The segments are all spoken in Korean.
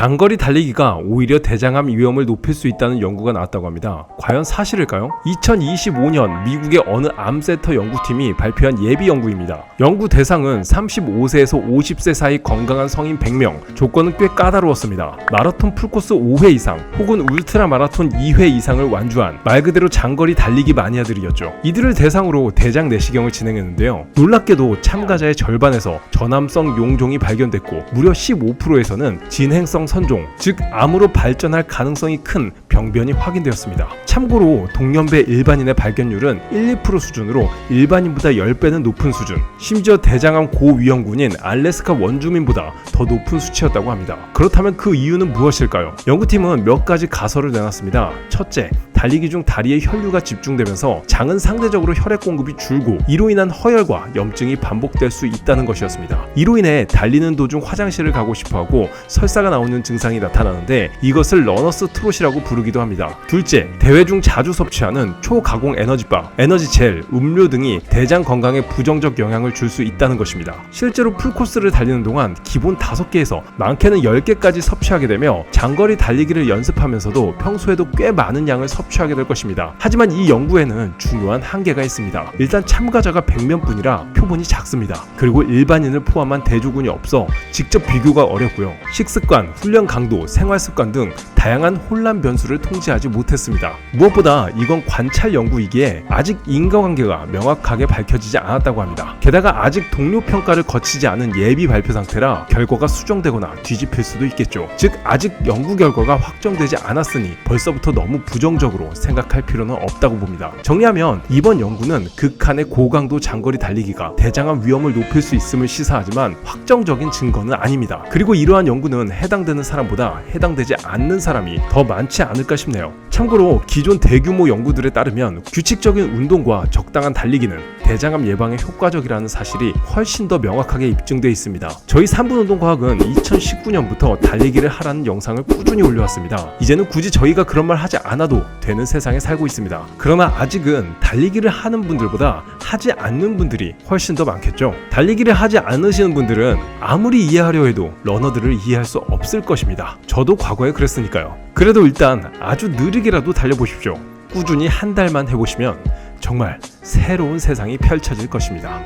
장거리 달리기가 오히려 대장암 위험을 높일 수 있다는 연구가 나왔다고 합니다. 과연 사실일까요? 2025년 미국의 어느 암센터 연구팀이 발표한 예비 연구입니다. 연구 대상은 35세에서 50세 사이 건강한 성인 100명. 조건은 꽤 까다로웠습니다. 마라톤 풀코스 5회 이상 혹은 울트라 마라톤 2회 이상을 완주한 말 그대로 장거리 달리기 마니아들이었죠. 이들을 대상으로 대장 내시경을 진행했는데요. 놀랍게도 참가자의 절반에서 전암성 용종이 발견됐고 무려 15%에서는 진행성 선종, 즉 암으로 발전할 가능성이 큰 병변이 확인되었습니다. 참고로 동년배 일반인의 발견율은 1, 2% 수준으로 일반인보다 10배는 높은 수준. 심지어 대장암 고위험군인 알래스카 원주민보다 더 높은 수치였다고 합니다. 그렇다면 그 이유는 무엇일까요? 연구팀은 몇 가지 가설을 내놨습니다. 첫째, 달리기 중 다리에 혈류가 집중되면서 장은 상대적으로 혈액 공급이 줄고 이로 인한 허혈과 염증이 반복될 수 있다는 것이었습니다. 이로 인해 달리는 도중 화장실을 가고 싶어하고 설사가 나오는 증상이 나타나는데 이것을 러너스 트롯이라고 부르기도 합니다. 둘째, 대회 중 자주 섭취하는 초가공 에너지바, 에너지 젤, 음료 등이 대장 건강에 부정적 영향을 줄 수 있다는 것입니다. 실제로 풀코스를 달리는 동안 기본 5개에서 많게는 10개까지 섭취하게 되며 장거리 달리기를 연습하면서도 평소에도 꽤 많은 양을 섭취 하게 될 것입니다. 하지만 이 연구에는 중요한 한계가 있습니다. 일단 참가자가 100명 뿐이라 표본이 작습니다. 그리고 일반인을 포함한 대조군이 없어 직접 비교가 어렵고요. 식습관, 훈련 강도, 생활 습관 등 다양한 혼란 변수를 통제하지 못했습니다. 무엇보다 이건 관찰 연구이기에 아직 인과관계가 명확하게 밝혀지지 않았다고 합니다. 게다가 아직 동료 평가를 거치지 않은 예비 발표 상태라 결과가 수정되거나 뒤집힐 수도 있겠죠. 즉 아직 연구 결과가 확정되지 않았으니 벌써부터 너무 부정적으로 생각할 필요는 없다고 봅니다. 정리하면 이번 연구는 극한의 고강도 장거리 달리기가 대장암 위험을 높일 수 있음을 시사하지만 확정적인 증거는 아닙니다. 그리고 이러한 연구는 해당되는 사람보다 해당되지 않는 사람이 더 많지 않을까 싶네요. 참고로 기존 대규모 연구들에 따르면 규칙적인 운동과 적당한 달리기는 대장암 예방에 효과적이라는 사실이 훨씬 더 명확하게 입증되어 있습니다. 저희 3분 운동 과학은 2019년부터 달리기를 하라는 영상을 꾸준히 올려왔습니다. 이제는 굳이 저희가 그런 말 하지 않아도 되는 세상에 살고 있습니다. 그러나 아직은 달리기를 하는 분들보다 하지 않는 분들이 훨씬 더 많겠죠. 달리기를 하지 않으시는 분들은 아무리 이해하려 해도 러너들을 이해할 수 없을 것입니다. 저도 과거에 그랬으니까요. 그래도 일단 아주 느리게 라도 달려보십시오. 꾸준히 한 달만 해보시면 정말 새로운 세상이 펼쳐질 것입니다.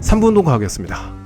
3분 운동 과학이었습니다.